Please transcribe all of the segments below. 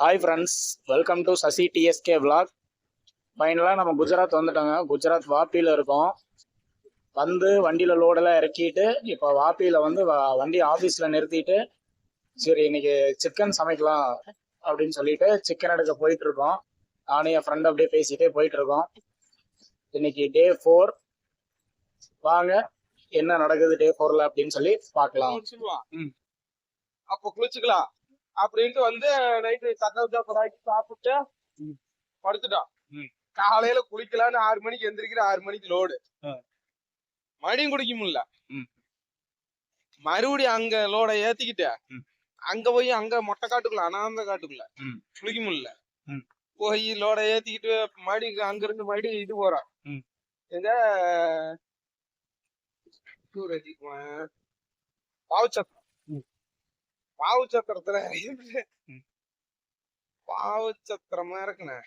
Hi friends welcome to Sasi DSK vlog ஃபைனலாக நம்ம குஜராத் வந்துட்டோங்க. குஜராத் வாப்பியில் இருக்கோம். வந்து வண்டியில் லோடெல்லாம் இறக்கிட்டு இப்போ வாப்பியில் வந்து வ- வண்டி ஆஃபீஸில் நிறுத்திட்டு சரி இன்னைக்கு சிக்கன் சமைக்கலாம் அப்படின்னு சொல்லிட்டு சிக்கன் எடுக்க போயிட்டு இருக்கோம். நானும் என் ஃப்ரெண்ட் அப்படியே பேசிட்டே போயிட்டு இருக்கோம். இன்னைக்கு டே ஃபோர் வாங்க என்ன நடக்குது டே ஃபோர்ல அப்படின்னு சொல்லி பார்க்கலாம். அப்போ ம். குளிச்சுக்கலாம். அப்படின்ட்டு வந்து நைட்டு தக்க பராக்கி சாப்பிட்டு. படுத்துட்டான். காலையில குளிக்கலான்னு ஆறு மணிக்கு எந்திரிக்கிற ஆறு மணிக்கு லோடு ஆ. மறுபடியும் குடிக்க முடியல. மறுபடியும் அங்க லோட ஏத்திக்கிட்டு. அங்க போய் அங்க மொட்டை காட்டுக்குள்ள அனாந்த காட்டுக்குள்ள. குளிக்க முடியல. போய் லோட ஏத்திக்கிட்டு மறுபடியும் அங்க இருந்து மறுபடியும் இது போறான். எங்க ம். பாவுச்சத்திரத்துல. பாவுச்சத்திரமா இருக்குண்ணே.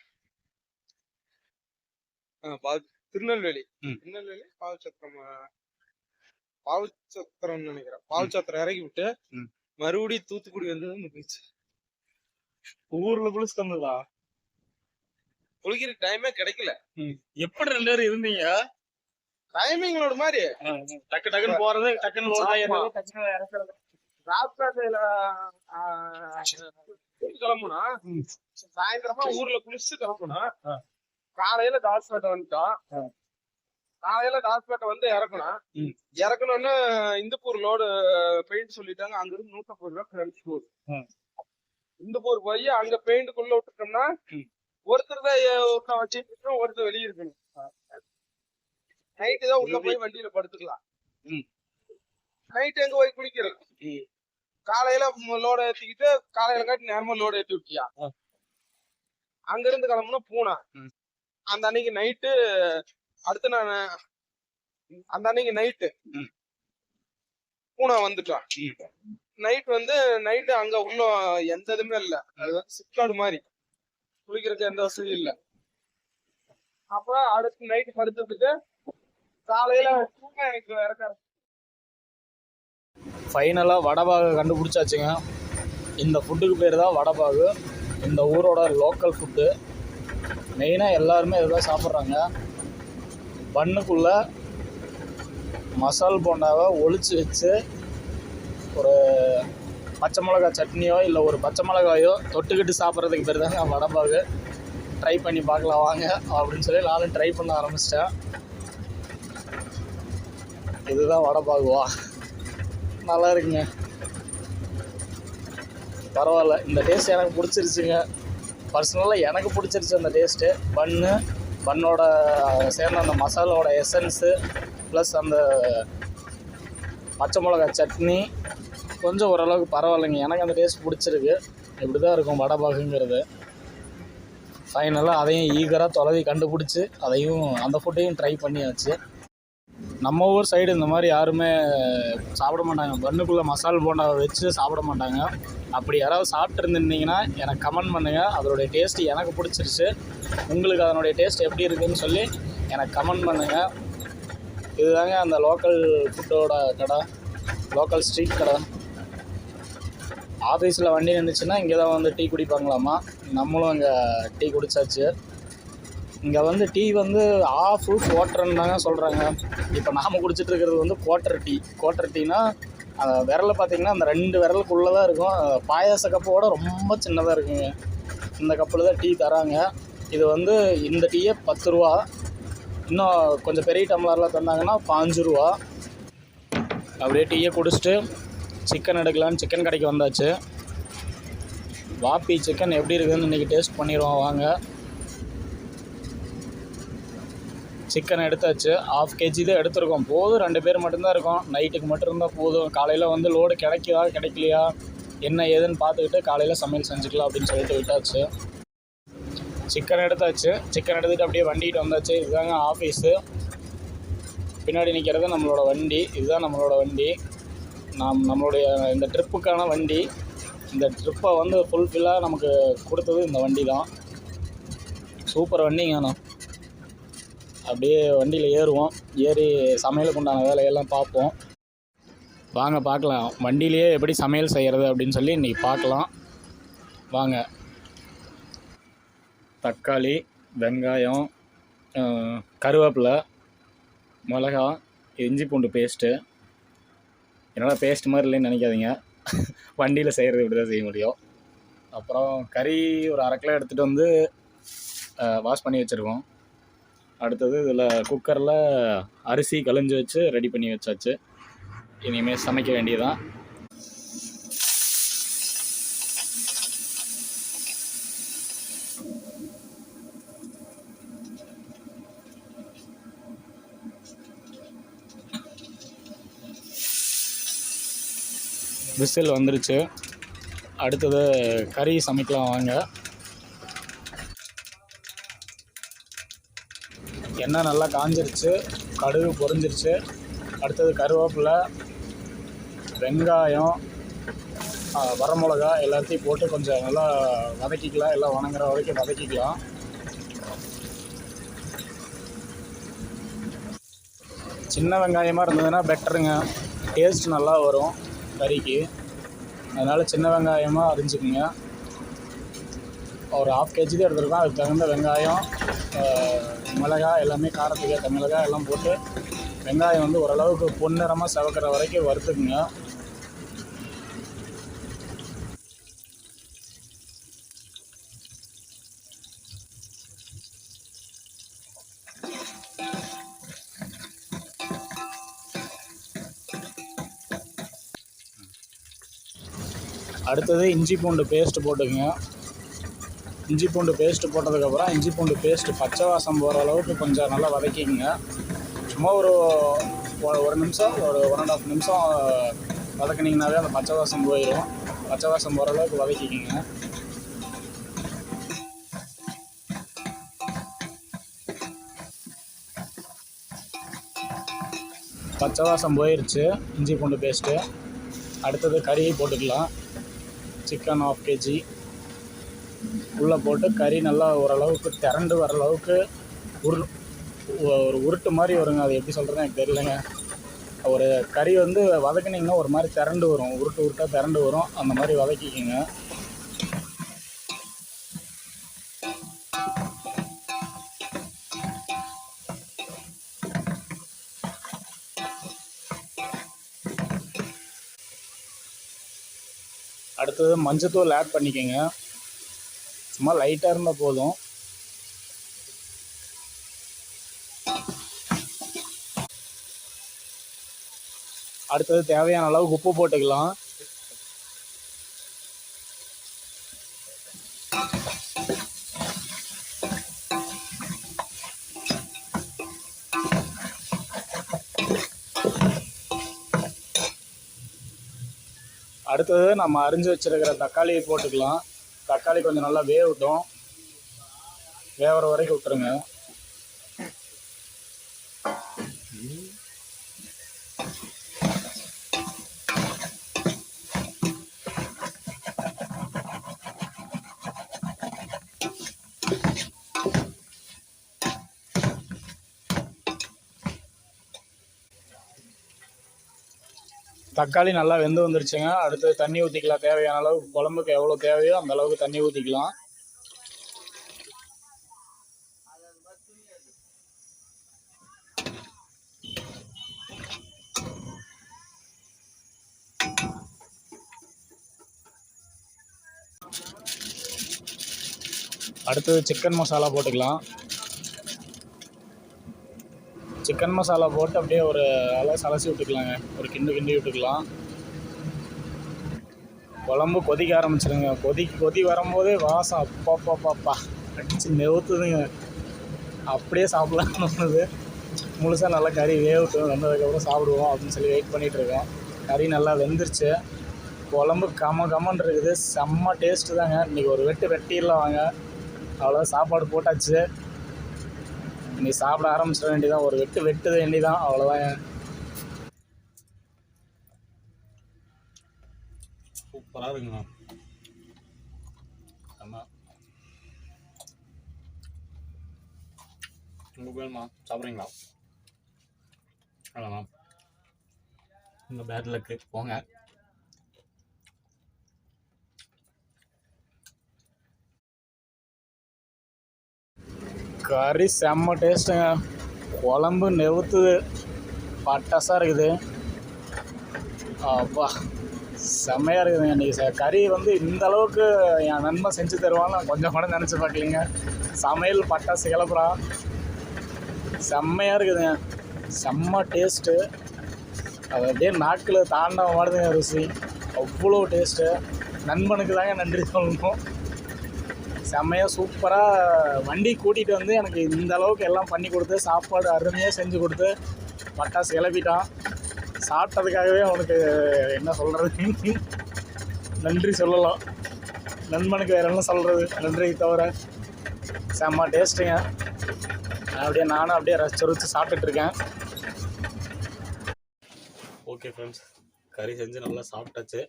திருநெல்வேலி. திருநெல்வேலி பாவுச்சத்திரமா பாவுச்சத்திரம்னு நினைக்கிறேன். பாவுச்சத்திரம் இறக்கி விட்டு. மறுபடியும் தூத்துக்குடி வந்து வந்து போயிடுச்சு. ஊர்ல குளிச்சு தந்ததா குளிக்கிற டைமே கிடைக்கல. எப்படி ரெண்டு பேரும் இருந்தீங்க? டைமிங்களோட மாதிரி. டக்கு டக்குன்னு போறது டக்குன்னு ராப்காட்டையில கிளம்புனா. சாயந்தரமா ஊர்ல குளிச்சுட்டு கிளம்புனா. காலையில டாஸ்பேட்டை வந்துட்டோம். காலையில டாஸ்பேட்டை வந்து இறக்கணும். இறக்கணும்னு இந்துப்பூர் லோடு பெயிண்ட் சொல்லிட்டாங்க அங்க இருந்து நூத்தம்பது ரூபா கிரெடிட் ஆ. இந்துப்பூர் போய் அங்க பெயிண்ட்டுக்குள்ள விட்டுட்டோம்னா. ஒருத்தர் தான் உள்ள வச்சுட்டு இருக்கணும் ஒருத்தர் வெளியே இருக்கணும் நைட்டு தான் உள்ள போய் வண்டியில படுத்துக்கலாம். நைட் எங்க போய் குளிக்கிறது ம். காலையில லோட ஏத்திக்கிட்டு காலையில காட்டி நேரமா லோட ஏத்தி விட்டியா. அங்க இருந்து கிளம்புனா பூனா. அந்த அன்னைக்கு நைட்டு அடுத்து நான் அந்த அன்னைக்கு நைட்டு. பூனா வந்துட்டான். நைட் வந்து நைட்டு அங்க உள்ள எந்த இதுவுமே இல்ல அது வந்து சிப்காடு மாதிரி குளிக்கிறதுக்கு எந்த வசதியும் இல்ல அப்புறம் அடுத்து நைட்டு படுத்துட்டு காலையில தூங்க எனக்கு இறக்க ஃபைனலாக வடபாகு கண்டுபிடிச்சாச்சுங்க. இந்த ஃபுட்டுக்கு பேர் தான் வடபாகு. இந்த ஊரோட லோக்கல் ஃபுட்டு மெயினாக எல்லாருமே இதுதான் சாப்பிட்றாங்க. பண்ணுக்குள்ளே மசால் போண்டாவை ஒழிச்சு வச்சு ஒரு பச்சை மிளகா சட்னியோ இல்லை ஒரு பச்சை மிளகாயோ தொட்டுக்கிட்டு சாப்பிட்றதுக்கு பேர் தாங்க வடபாகு. ட்ரை பண்ணி பார்க்கலாம் வாங்க. அப்படின்னு சொல்லி நானும் ட்ரை பண்ண ஆரம்பிச்சிட்டேன். இதுதான் வடபாகுவா. நல்லா இருக்குங்க பரவாயில்ல. இந்த டேஸ்ட் எனக்கு பிடிச்சிருச்சுங்க. பர்சனலாக எனக்கு பிடிச்சிருச்சு அந்த டேஸ்ட்டு பன்னு பன்னோட சேர்ந்த அந்த மசாலாவோட எசன்ஸு ப்ளஸ் அந்த பச்சை மிளகா சட்னி கொஞ்சம் ஓரளவுக்கு பரவாயில்லைங்க. எனக்கு அந்த டேஸ்ட் பிடிச்சிருக்கு. இப்படி தான் இருக்கும் வடை பாகுங்கிறது. ஃபைனலாக அதையும் ஈகராக தொலைவி கண்டுபிடிச்சி அதையும் அந்த ஃபுட்டையும் ட்ரை பண்ணியாச்சு. நம்ம ஊர் சைடு இந்த மாதிரி யாருமே சாப்பிட மாட்டாங்க. பண்ணுக்குள்ளே மசால் போண்டாவை வச்சு சாப்பிட மாட்டாங்க. அப்படி யாராவது சாப்பிட்ருந்துருந்தீங்கன்னா எனக்கு கமெண்ட் பண்ணுங்கள் அதனுடைய டேஸ்ட் எனக்கு பிடிச்சிருச்சு. உங்களுக்கு அதனுடைய டேஸ்ட் எப்படி இருக்குதுன்னு சொல்லி எனக்கு கமெண்ட் பண்ணுங்கள் இதுதாங்க அந்த லோக்கல் ஃபுட்டோட கடை. லோக்கல் ஸ்ட்ரீட் கடை. ஆஃபீஸில் வண்டி நின்றுச்சுன்னா இங்கே தான் வந்து டீ குடிப்பாங்களாமா நம்மளும் அங்கே டீ குடிச்சாச்சு. இங்கே வந்து டீ வந்து ஆஃபு குவார்ட்டர்னு தாங்க சொல்கிறாங்க இப்போ நாம் குடிச்சிட்டு இருக்கிறது வந்து குவார்ட்டர் டீ குவார்ட்டர் டீனா அந்த பார்த்திங்கன்னா பார்த்தீங்கன்னா அந்த ரெண்டு விரலுக்குள்ளே தான் இருக்கும் பாயாச கப்போட ரொம்ப சின்னதாக இருக்குங்க. இந்த கப்பில் தான் டீ தராங்க. இது வந்து இந்த டீயே பத்து ரூபா. இன்னும் கொஞ்சம் பெரிய டம்ளரில் தந்தாங்கன்னா பாஞ்சு ரூபா. அப்படியே டீயை குடிச்சிட்டு சிக்கன் எடுக்கலான்னு சிக்கன் கடைக்கு வந்தாச்சு. வாப்பி சிக்கன் எப்படி இருக்குதுன்னு இன்றைக்கி டேஸ்ட் பண்ணிடுவோம். வாங்க. சிக்கன் எடுத்தாச்சு. ஆஃப் கேஜி தான் எடுத்திருக்கோம். போதும் ரெண்டு பேர் மட்டும்தான் இருக்கோம். நைட்டுக்கு மட்டும் இருந்தால் போதும். காலையில் வந்து லோடு கிடைக்குதா கிடைக்கலையா? என்ன ஏதுன்னு பார்த்துக்கிட்டு காலையில் சமையல் செஞ்சுக்கலாம் அப்படின்னு சொல்லிட்டு விட்டாச்சு. சிக்கன் எடுத்தாச்சு. சிக்கன் எடுத்துகிட்டு அப்படியே வண்டிகிட்டு வந்தாச்சு. இதுதாங்க ஆஃபீஸு பின்னாடி நிற்கிறது நம்மளோட வண்டி. இதுதான் நம்மளோட வண்டி. நாம் நம்மளுடைய இந்த ட்ரிப்புக்கான வண்டி. இந்த ட்ரிப்பை வந்து ஃபுல்ஃபில்லாக நமக்கு கொடுத்தது இந்த வண்டி தான் சூப்பர் வண்டிங்க ஆனால் அப்படியே வண்டியில் ஏறுவோம். ஏறி சமையலுக்கு உண்டான வேலையெல்லாம் பார்ப்போம். வாங்க பார்க்கலாம். வண்டியிலேயே எப்படி சமையல் செய்கிறது அப்படின்னு சொல்லி இன்றைக்கி பார்க்கலாம். வாங்க. தக்காளி வெங்காயம் கருவேப்பிலை மிளகா இஞ்சி பூண்டு பேஸ்ட்டு என்னால் பேஸ்ட் மாதிரி இல்லைன்னு நினைக்காதீங்க. வண்டியில் செய்கிறது இப்படி தான் செய்ய முடியும். அப்புறம் கறி ஒரு அரை கிலோ எடுத்துகிட்டு வந்து வாஷ் பண்ணி வச்சுருக்கோம் அடுத்தது இதில் குக்கரில் அரிசி களைஞ்சி வச்சு ரெடி பண்ணி வச்சாச்சு. இனிமேல் சமைக்க வேண்டியதான் விசில் வந்துருச்சு. அடுத்தது கறி சமைக்கலாம் வாங்க. எண்ணெய் நல்லா காஞ்சிருச்சு கடுகு பொரிஞ்சிருச்சு. அடுத்தது கருவேப்பிலை வெங்காயம் வரமிளகா எல்லாத்தையும் போட்டு கொஞ்சம் நல்லா வதக்கிக்கலாம். எல்லாம் வணங்குற வரைக்கும் வதக்கிக்கலாம். சின்ன வெங்காயமாக இருந்ததுன்னா பெட்டருங்க. டேஸ்ட் நல்லா வரும் கறிக்கு. அதனால் சின்ன வெங்காயமாக அரிஞ்சுக்குங்க. ஒரு ஹாஃப் கேஜி தான் எடுத்துருக்கோம். அதுக்கு தகுந்த வெங்காயம் மிளகா மிளகாய் எல்லாமே காரத்துக்கு ஏற்ற மிளகாய் எல்லாம் போட்டு வெங்காயம் வந்து ஓரளவுக்கு பொன்னிறமாக செவக்கிற வரைக்கும் வறுத்துக்குங்க. அடுத்தது இஞ்சி பூண்டு பேஸ்ட் போட்டுக்குங்க. இஞ்சி பூண்டு பேஸ்ட்டு போட்டதுக்கப்புறம் இஞ்சி பூண்டு பேஸ்ட்டு பச்சை வாசம் போகிற அளவுக்கு கொஞ்சம் நல்லா வதக்கிக்கங்க. சும்மா ஒரு ஒரு நிமிஷம் ஒரு ஒன் அண்ட் ஆஃப் நிமிஷம் வதக்குனீங்கனாவே அந்த பச்சை வாசம் போயிடும் பச்சை வாசம் போகிற அளவுக்கு வதக்கிக்கிங்க. பச்சை வாசம் போயிருச்சு இஞ்சி பூண்டு பேஸ்ட்டு அடுத்தது கறியை போட்டுக்கலாம். சிக்கன் ஆஃப் கேஜி உள்ளே போட்டு கறி நல்லா ஓரளவுக்கு திரண்டு வர அளவுக்கு உரு ஒரு உருட்டு மாதிரி வருங்க. அது எப்படி சொல்கிறது எனக்கு தெரியலங்க. ஒரு கறி வந்து வதக்குனீங்கன்னா ஒரு மாதிரி திரண்டு வரும். உருட்டு உருட்டாக திரண்டு வரும். அந்த மாதிரி வதக்கிக்கிங்க. அடுத்தது மஞ்சத்தூள் ஆட் பண்ணிக்கோங்க. சும்மா லைட்டாக இருந்தால் போதும். அடுத்தது தேவையான அளவுக்கு உப்பு போட்டுக்கலாம். அடுத்தது நம்ம அரிஞ்சு வச்சிருக்கிற தக்காளியை போட்டுக்கலாம். தக்காளி கொஞ்சம் நல்லா வேகட்டும். வேகிற வரைக்கும் விட்டுருங்க. தக்காளி நல்லா வெந்து வந்துருச்சுங்க. அடுத்து தண்ணி ஊற்றிக்கலாம் தேவையான அளவு குழம்புக்கு எவ்வளோ தேவையோ அந்த அளவுக்கு தண்ணி ஊற்றிக்கலாம் அடுத்தது சிக்கன் மசாலா போட்டுக்கலாம். சிக்கன் மசாலா போட்டு அப்படியே ஒரு அழகாக சலசி விட்டுக்கலாங்க. ஒரு கிண்டு கிண்டி விட்டுக்கலாம். குழம்பு கொதிக்க ஆரம்பிச்சிருங்க. கொதி கொதி வரும்போதே வாசம் அப்பாப்பாப்பாப்பா. அடித்து நெவுத்துதுங்க அப்படியே சாப்பிடலாம்னு தோணுது. முழுசாக நல்லா கறி வேகட்டும். வந்ததுக்கப்புறம் சாப்பிடுவோம் அப்படின்னு சொல்லி வெயிட் பண்ணிகிட்ருக்கேன் கறி நல்லா வெந்துருச்சு. குழம்பு கம கமன்னு இருக்குது. செம்ம டேஸ்ட்டு தாங்க. இன்றைக்கி ஒரு வெட்டு வெட்டிடலாம் வாங்க. அவ்வளோ சாப்பாடு போட்டாச்சு. நீ சாப்பிட ஆரம்பிச்சிட வேண்டியதான் ஒரு வெட்டு வெட்டுத வேண்டிதான் அவ்வளோதான் சூப்பராக இருக்குண்ணா. ஆமாம் உங்களுக்கு வேணுமா சாப்பிட்றீங்களா? வேணாமா உங்கள் பேட் லக்கு போங்க. கறி செம்ம டேஸ்ட்டுங்க குழம்பு நெவுத்துது. பட்டாசாக இருக்குது. அப்பா செம்மையாக இருக்குதுங்க. இன்றைக்கி கறி வந்து இந்த அளவுக்கு என் நண்பன் செஞ்சு தருவான்னு கொஞ்சம் கூட நினச்சி பார்க்கலிங்க. சமையல் பட்டாசு கிளப்புறான் செம்மையாக இருக்குதுங்க. செம்ம டேஸ்ட்டு அது அப்படியே நாட்களை தாண்ட மாடுதுங்க ருசி. அவ்வளோ டேஸ்ட்டு நண்பனுக்கு தாங்க நன்றி சொல்லணும். செம்மையாக சூப்பராக வண்டி கூட்டிகிட்டு வந்து எனக்கு இந்த அளவுக்கு எல்லாம் பண்ணி கொடுத்து சாப்பாடு அருமையாக செஞ்சு கொடுத்து பட்டாசு கிளப்பிட்டான். சாப்பிட்டதுக்காகவே அவனுக்கு என்ன சொல்கிறது நன்றி சொல்லலாம். நண்பனுக்கு வேறு என்ன சொல்கிறது நன்றி தவிர செம்ம டேஸ்ட்டுங்க அப்படியே நானும் அப்படியே ரசிச்சு ருச்சு சாப்பிட்டுட்ருக்கேன் ஓகே ஃப்ரெண்ட்ஸ் கறி செஞ்சு நல்லா சாப்பிட்டாச்சு.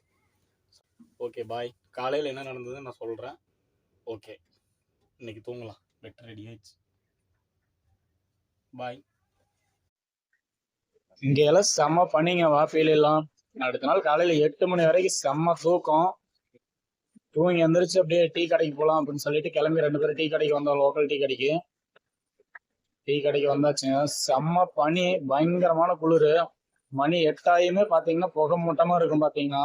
ஓகே பாய் காலையில் என்ன நடந்ததுன்னு நான் சொல்கிறேன் ஓகே இன்னைக்கு தூங்கலாம். பெட் ரெடி ஆயிடுச்சு. பாய் இங்கே எல்லாம் செம்ம பண்ணிங்க வாஃபில எல்லாம். அடுத்த நாள் காலையில் எட்டு மணி வரைக்கும் செம்ம தூக்கம். தூங்கி எந்திரிச்சு அப்படியே டீ கடைக்கு போகலாம் அப்படின்னு சொல்லிட்டு கிளம்பி ரெண்டு பேரும் டீ கடைக்கு வந்தோம் லோக்கல் டீ கடைக்கு. டீ கடைக்கு வந்தாச்சுங்க. செம்ம பனி பயங்கரமான குளிர். மணி எட்டாயுமே பார்த்தீங்கன்னா புகை மூட்டமா இருக்கும் பார்த்தீங்கன்னா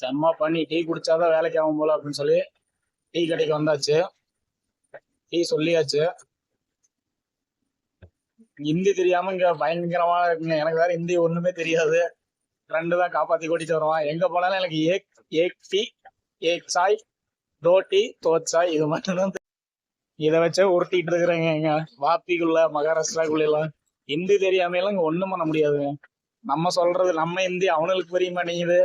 செம்ம பனி டீ குடிச்சாதான் வேலைக்கு ஆகும் போல அப்படின்னு சொல்லி டீ கடைக்கு வந்தாச்சு. டீ சொல்லியாச்சு. ஹிந்தி தெரியாம இங்க பயங்கரமா இருக்குங்க. எனக்கு வேற ஹிந்தி ஒண்ணுமே தெரியாது. ரெண்டு தான் காப்பாத்தி கூட்டிட்டு வருவான். எங்க போனாலும் எனக்கு ஏக் ஏக் டீ ஏக் சாய் தோ டீ சாய் இது மட்டும் தான் இதை வச்சே உருட்டிட்டு இருக்கிறேங்க. எங்க வாப்பிக்குள்ள மகாராஷ்டிராக்குள்ள எல்லாம் ஹிந்தி தெரியாமையெல்லாம் இங்க ஒண்ணும் பண்ண முடியாதுங்க. நம்ம சொல்றது நம்ம ஹிந்தி அவனுக்கு புரிய மாட்டேங்குது.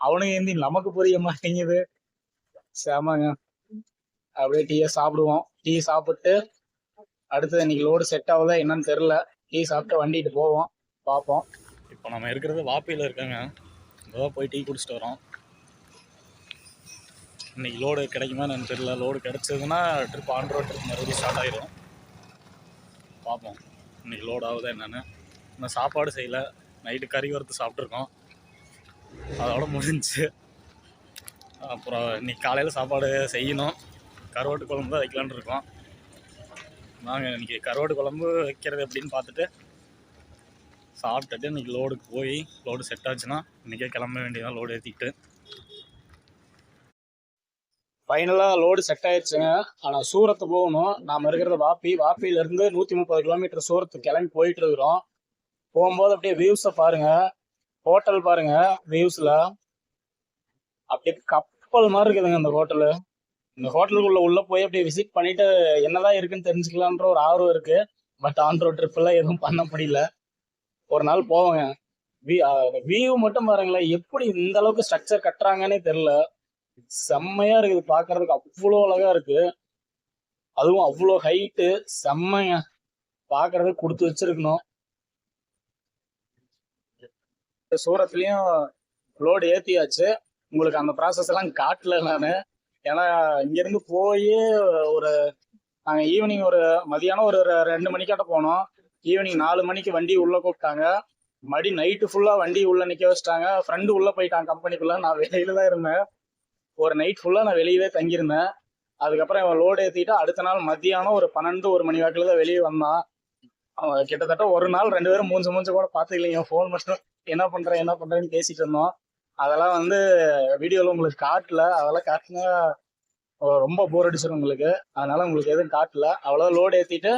அவனுக்கு ஹிந்தி நமக்கு புரிய மாட்டேங்குது. சாமாங்க. அப்படியே டீயை சாப்பிடுவோம். டீ சாப்பிட்டு அடுத்தது இன்னைக்கு லோடு செட் ஆகுதா என்னன்னு தெரில டீ சாப்பிட்டு வண்டிட்டு போவோம். பார்ப்போம். இப்போ நம்ம இருக்கிறது வாப்பியில் இருக்காங்க. இப்போ போய் டீ குடிச்சிட்டு வரோம். இன்னைக்கு லோடு கிடைக்குமா எனக்கு தெரியல. லோடு கிடைச்சதுன்னா ட்ரிப் ஆன் ரோட் ட்ரிப் மறுபடியும் ஸ்டார்ட் ஆகிடும் பார்ப்போம். இன்னைக்கு லோடு ஆகுதா என்னென்னு. இன்னும் சாப்பாடு செய்யல. நைட்டு கறி வறுத்து சாப்பிட்ருக்கோம் அதோட முடிஞ்சு அப்புறம் இன்னைக்கு காலையில் சாப்பாடு செய்யணும். கருவாட்டு குழம்பு தான் வைக்கலான் இருக்கோம். நாங்கள் இன்னைக்கு கருவாட்டு குழம்பு வைக்கிறது எப்படின்னு பார்த்துட்டு சாப்பிட்டுட்டு இன்னைக்கு லோடுக்கு போய் லோடு செட் ஆச்சுன்னா இன்றைக்கே கிளம்ப வேண்டியதான் லோடு ஏற்றிக்கிட்டு ஃபைனலாக லோடு செட் ஆயிடுச்சுங்க ஆனால் சூரத்து போகணும். நாம இருக்கிறது வாப்பி. வாப்பியிலேருந்து நூற்றி முப்பது கிலோமீட்டர் சூரத்து கிளம்பி போயிட்டு இருக்கிறோம். போகும்போது அப்படியே வியூஸை பாருங்க. ஹோட்டல் பாருங்க வியூஸில் அப்படியே கப்பல் மாதிரி இருக்குதுங்க அந்த ஹோட்டலு இந்த ஹோட்டலுக்குள்ள உள்ள போய் அப்படியே விசிட் பண்ணிட்டு என்னதான் இருக்குன்னு தெரிஞ்சுக்கலான்ற ஒரு ஆர்வம் இருக்கு. பட் ஆன் ரோட் ட்ரிப் எல்லாம் எதுவும் பண்ண முடியல. ஒரு நாள் போவாங்க. வியூ மட்டும் பாருங்களேன். எப்படி இந்த அளவுக்கு ஸ்ட்ரக்சர் கட்டுறாங்கன்னே தெரியல. செம்மையா இருக்குது. பாக்குறதுக்கு அவ்வளோ அழகா இருக்கு. அதுவும் அவ்வளோ ஹைட்டு செம்மையா பாக்குறதுக்கு கொடுத்து வச்சிருக்கணும். சூரத்துலயும் லோடு ஏத்தியாச்சு. உங்களுக்கு அந்த ப்ராசஸ் எல்லாம் காட்டல நான். ஏன்னா இங்கிருந்து போய் ஒரு நாங்கள் ஈவினிங் ஒரு மதியானம் ஒரு ரெ- ரெண்டு மணிக்காட்ட போனோம். ஈவினிங் நாலு மணிக்கு வண்டி உள்ள கூப்பிட்டாங்க. மடி நைட்டு ஃபுல்லாக வண்டி உள்ள நிற்க வச்சிட்டாங்க. ஃப்ரெண்டு உள்ள போயிட்டான் கம்பெனிக்குள்ள நான் வெளியில தான் இருந்தேன். ஒரு நைட் ஃபுல்லாக நான் வெளியவே தங்கியிருந்தேன். அதுக்கப்புறம் இவன் லோடு ஏற்றிட்டு அடுத்த நாள் மதியானம் ஒரு பன்னெண்டு ஒரு மணி வாக்கில் தான் வெளியே வந்தான். அவன் கிட்டத்தட்ட ஒரு நாள் ரெண்டு பேரும் மூஞ்சு மூஞ்சு கூட பார்த்துக்கலைங்க. ஃபோன் மட்டும் என்ன பண்ணுறேன் என்ன பண்ணுறேன்னு பேசிட்டு இருந்தோம். அதெல்லாம் வந்து வீடியோல உங்களுக்கு காட்டல. அதெல்லாம் காட்டினா ரொம்ப போர் அடிச்சிடும் உங்களுக்கு. அதனால உங்களுக்கு எதுவும் காட்டல. அவ்வளோ லோடு ஏற்றிட்டு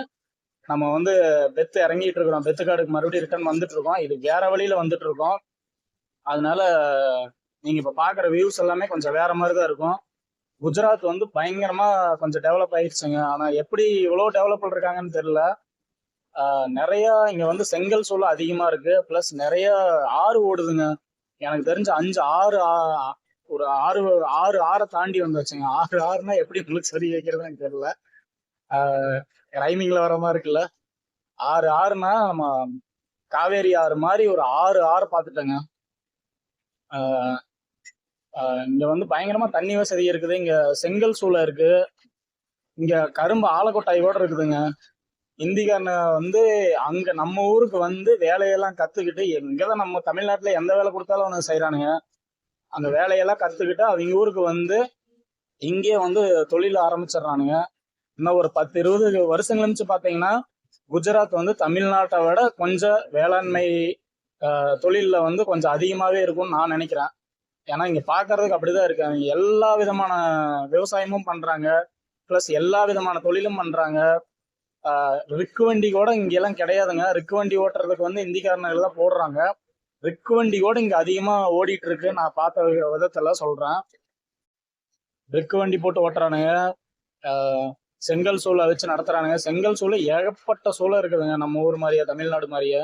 நம்ம வந்து பெத்து இறங்கிட்டு இருக்கிறோம். பெத்து காடுக்கு மறுபடியும் ரிட்டர்ன் வந்துட்டு இருக்கோம். இது வேற வழியில வந்துட்டு இருக்கோம். அதனால நீங்க இப்ப பாக்குற வியூஸ் எல்லாமே கொஞ்சம் வேற மாதிரி தான் இருக்கும். குஜராத் வந்து பயங்கரமா கொஞ்சம் டெவலப் ஆயிடுச்சுங்க. ஆனா எப்படி இவ்வளவு டெவலப் இருக்காங்கன்னு தெரியல. நிறைய இங்க வந்து செங்கல் சூழல் அதிகமா இருக்கு. பிளஸ் நிறைய ஆறு ஓடுதுங்க. எனக்கு தெரிஞ்ச அஞ்சு ஆறு ஆ- ஒரு ஆறு ஆறு ஆறை தாண்டி வந்துச்சுங்க ஆறு ஆறுனா எப்படி உங்களுக்கு சரி வைக்கிறதுன்னு எனக்கு தெரியல ரைமிங்ல வர மாதிரி இருக்குல்ல. ஆறு ஆறுனா நம்ம காவேரி ஆறு மாதிரி ஒரு ஆறு ஆறு பார்த்துட்டேங்க. ஆஹ் ஆஹ் இங்க வந்து பயங்கரமா தண்ணி வசதி இருக்குது. இங்க செங்கல் சூளை இருக்கு. இங்க கரும்பு ஆலக்கொட்டாயோட இருக்குதுங்க. இந்திக்காரன வந்து அங்க நம்ம ஊருக்கு வந்து வேலையெல்லாம் கத்துக்கிட்டு எங்கதான் நம்ம தமிழ்நாட்டுல எந்த வேலை கொடுத்தாலும் அவனுக்கு செய்யறானுங்க அந்த வேலையெல்லாம் கத்துக்கிட்டு அவங்க ஊருக்கு வந்து இங்கே வந்து தொழில் ஆரம்பிச்சிடுறானுங்க. இன்னும் ஒரு பத்து இருபது வருஷம் கழிச்சு பார்த்தீங்கன்னா குஜராத் வந்து தமிழ்நாட்டை விட கொஞ்சம் வேளாண்மை தொழிலில் வந்து கொஞ்சம் அதிகமாகவே இருக்கும்னு நான் நினைக்கிறேன். ஏன்னா இங்க பார்க்கறதுக்கு அப்படிதான் இருக்கு. அவங்க எல்லா விதமான விவசாயமும் பண்றாங்க. ப்ளஸ் எல்லா விதமான தொழிலும் பண்றாங்க. ரிக்கு வண்டி கூட இங்கெல்லாம் கிடையாதுங்க. ரிக்கு வண்டி ஓட்டுறதுக்கு வந்து இந்திக்காரர்கள் தான் போடுறாங்க. ரிக்கு வண்டி கூட இங்க அதிகமா ஓடிட்டு இருக்கு நான் பார்த்த விதத்தில் சொல்கிறேன் சொல்றேன். ரிக்கு வண்டி போட்டு ஓட்டுறானுங்க. ஆஹ், செங்கல் சூளை வச்சு நடத்துறானுங்க. செங்கல் சூளை ஏகப்பட்ட சூளை இருக்குதுங்க. நம்ம ஊர் மாதிரியே தமிழ்நாடு மாதிரியே.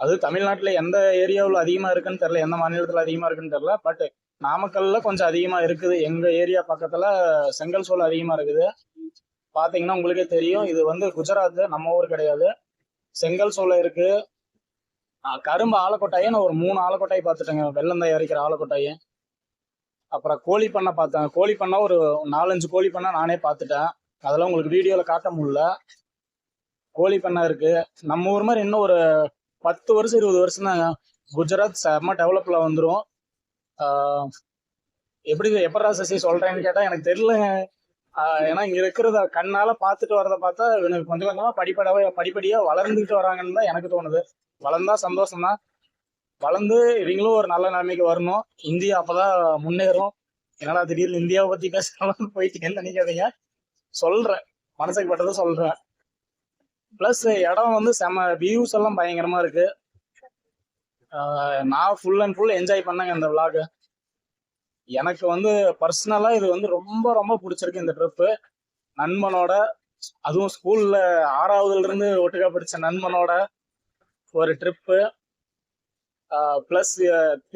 அது தமிழ்நாட்டுல எந்த ஏரியாவில் அதிகமா இருக்குன்னு தெரியல. எந்த மாநிலத்துல அதிகமா இருக்குன்னு தெரியல. பட் நாமக்கல்ல கொஞ்சம் அதிகமா இருக்குது. எங்க ஏரியா பக்கத்துல செங்கல் சூளை அதிகமா இருக்குது. பார்த்தீங்கன்னா உங்களுக்கே தெரியும் இது வந்து குஜராத் நம்ம ஊர் கிடையாது. செங்கல் சூளை இருக்கு. கரும்பு ஆலக்கொட்டாயை நான் ஒரு மூணு ஆலக்கொட்டாய் பார்த்துட்டேங்க. வெள்ளம் தயாரிக்கிற ஆலக்கொட்டாயை. அப்புறம் கோழி பண்ணை பார்த்தேன். கோழி பண்ணை ஒரு நாலஞ்சு கோழி பண்ணை நானே பார்த்துட்டேன். அதெல்லாம் உங்களுக்கு வீடியோவில் காட்ட முடியல. கோழி பண்ணை இருக்கு. நம்ம ஊர் மாதிரி இன்னும் ஒரு பத்து வருஷம் இருபது வருஷம் தாங்க குஜராத் செம்ம டெவலப்பில் வந்துடும் எப்படி எப்படா சசி சொல்கிறேன்னு கேட்டால் எனக்கு தெரியலங்க. ஏன்னா இங்க இருக்கிறத கண்ணால பார்த்துட்டு வரத பார்த்தா எனக்கு கொஞ்சம் கொஞ்சமா படிப்படவே படிப்படியா வளர்ந்துட்டு வராங்கன்னு தான் எனக்கு தோணுது. வளர்ந்தா சந்தோஷம் தான். வளர்ந்து இவங்களும் ஒரு நல்ல நிலைமைக்கு வரணும். இந்தியா அப்பதான் முன்னேறும். என்னடா திடீர்னு இந்தியாவை பத்தி பேசலாம் போயிட்டீங்கன்னு நினைக்காதீங்க. சொல்றேன். மனசுக்கு பட்டதை சொல்றேன். பிளஸ் இடம் வந்து செம வியூஸ் எல்லாம் பயங்கரமா இருக்கு. நான் ஃபுல் அண்ட் ஃபுல் என்ஜாய் பண்ணேங்க இந்த vlog. எனக்கு வந்து பர்சனலா இது வந்து ரொம்ப ரொம்ப பிடிச்சிருக்கு இந்த ட்ரிப்பு நண்பனோட அதுவும் ஸ்கூல்ல ஆறாவதுல இருந்து ஒட்டுக்கா படிச்ச நண்பனோட ஒரு ட்ரிப்பு ப்ளஸ்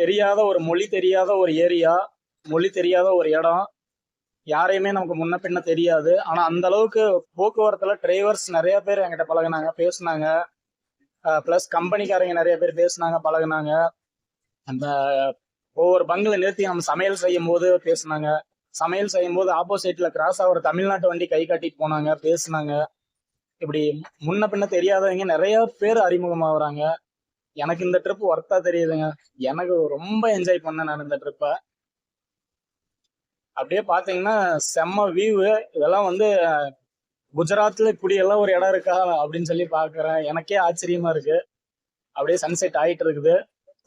தெரியாத ஒரு மொழி தெரியாத ஒரு ஏரியா மொழி தெரியாத ஒரு இடம். யாரையுமே நமக்கு முன்ன பின்ன தெரியாது. ஆனா அந்த அளவுக்கு போக்குவரத்துல டிரைவர்ஸ் நிறைய பேர் என்கிட்ட பழகுனாங்க பேசுனாங்க. ப்ளஸ் கம்பெனிக்காரங்க நிறைய பேர் பேசினாங்க பழகுனாங்க. அந்த ஒவ்வொரு பங்கில் நிறுத்தி நம்ம சமையல் செய்யும் போது பேசுனாங்க. சமையல் செய்யும் போது ஆப்போசிட்ல கிராஸ் ஆகிற தமிழ்நாட்டு வண்டி கை காட்டிட்டு போனாங்க பேசுனாங்க. இப்படி முன்ன பின்ன தெரியாதவங்க நிறைய பேர் அறிமுகமாகறாங்க எனக்கு இந்த ட்ரிப் ஒர்த்தா தெரியுதுங்க. எனக்கு ரொம்ப என்ஜாய் பண்ணேன் நான் இந்த ட்ரிப்பை அப்படியே பார்த்தீங்கன்னா செம்ம வியூ இதெல்லாம் வந்து குஜராத்தில் இப்படி எல்லாம் ஒரு இடம் இருக்கா அப்படின்னு சொல்லி பார்க்குறேன் எனக்கே ஆச்சரியமா இருக்கு. அப்படியே சன்செட் ஆகிட்டு இருக்குது.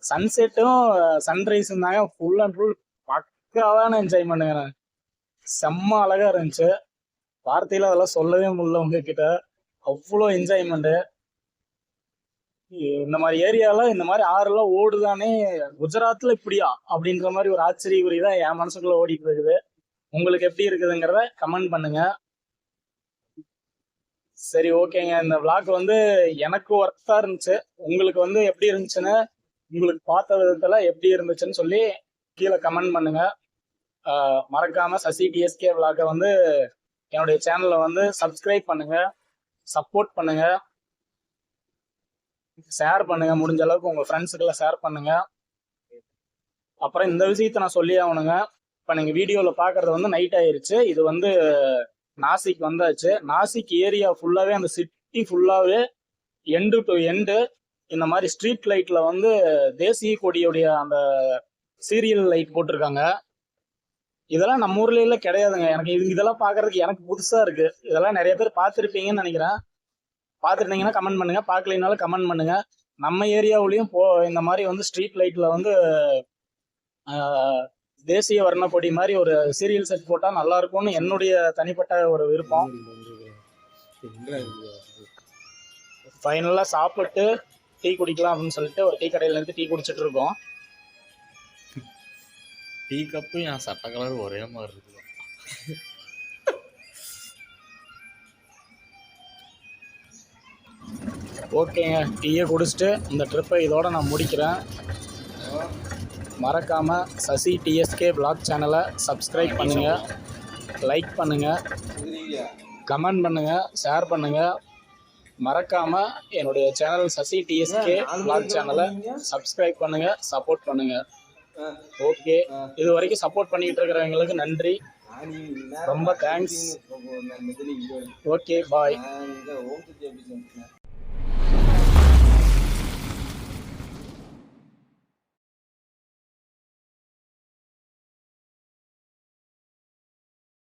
சன்செட்டும் சன்ரைஸும் தாங்க ஃபுல் அண்ட் ஃபுல் பக்காவான என்ஜாய் பண்ணுங்க செம்ம அழகா இருந்துச்சு. வார்த்தையில அதெல்லாம் சொல்லவே முடியல உங்ககிட்ட. அவ்வளோ என்ஜாய்மெண்ட் இந்த மாதிரி ஏரியால இந்த மாதிரி ஆறுலாம் ஓடுதானே குஜராத்ல இப்படியா? அப்படின்ற மாதிரி ஒரு ஆச்சரிய குறி தான் என் மனசுக்குள்ள ஓடிட்டு இருக்குது. உங்களுக்கு எப்படி இருக்குதுங்கிறத கமெண்ட் பண்ணுங்க. சரி ஓகேங்க. இந்த விளாக் வந்து எனக்கு ஒர்த்தா இருந்துச்சு. உங்களுக்கு வந்து எப்படி இருந்துச்சுன்னு உங்களுக்கு பார்த்த விதத்துல எப்படி இருந்துச்சுன்னு சொல்லி கீழே கமெண்ட் பண்ணுங்க. மறக்காம சசி டிஎஸ்கே விளாக வந்து என்னுடைய சேனலை வந்து சப்ஸ்கிரைப் பண்ணுங்க சப்போர்ட் பண்ணுங்க ஷேர் பண்ணுங்க முடிஞ்ச அளவுக்கு உங்க ஃப்ரெண்ட்ஸுக்கெல்லாம் ஷேர் பண்ணுங்க. அப்புறம் இந்த விஷயத்த நான் சொல்லி ஆகணுங்க. இப்போ நீங்க வீடியோல பாக்குறது வந்து நைட் ஆயிருச்சு. இது வந்து நாசிக் வந்தாச்சு. நாசிக் ஏரியா ஃபுல்லாவே அந்த சிட்டி ஃபுல்லாவே எண்டு டு எண்டு இந்த மாதிரி ஸ்ட்ரீட் லைட்ல வந்து தேசிய கொடியுடைய அந்த சீரியல் லைட் போட்டிருக்காங்க. இதெல்லாம் நம்ம ஊர்ல எல்லாம் கிடையாதுங்க. எனக்கு இது இதெல்லாம் பாக்குறதுக்கு எனக்கு புதுசா இருக்கு. இதெல்லாம் நிறைய பேர் பார்த்துருப்பீங்கன்னு நினைக்கிறேன். பார்த்துருந்தீங்கன்னா கமெண்ட் பண்ணுங்க. பார்க்கலைனாலும் கமெண்ட் பண்ணுங்க. நம்ம ஏரியாவுலயும் போ இந்த மாதிரி வந்து ஸ்ட்ரீட் லைட்ல வந்து தேசிய வர்ண கொடி மாதிரி ஒரு சீரியல் செட் போட்டா நல்லா இருக்கும்னு என்னுடைய தனிப்பட்ட ஒரு விருப்பம். ஃபைனலா சாப்பிட்டு டீ குடிக்கலாம் அப்படின்னு சொல்லிட்டு ஒரு டீ கடையில இருந்து டீ குடிச்சிட்டு இருக்கோம். டீ கப்பு என் சட்டை கலர் ஒரே மாதிரி இருக்குது ஓகேங்க டீயை குடிச்சிட்டு இந்த ட்ரிப்பை இதோட நான் முடிக்கிறேன். மறக்காம சசி டிஎஸ்கே vlog சேனலை சப்ஸ்கிரைப் பண்ணுங்க. லைக் பண்ணுங்க. கமெண்ட் பண்ணுங்க. ஷேர் பண்ணுங்க. மறக்காம என்னுடைய சேனல் சசி டிஎஸ்கே vlog சேனலை சப்ஸ்கிரைப் பண்ணுங்க சப்போர்ட் பண்ணுங்க. ஓகே இது வரைக்கும் சப்போர்ட் பண்ணிட்டு இருக்கிறவங்களுக்கு நன்றி. ரொம்ப தேங்க்ஸ் ஓகே பாய்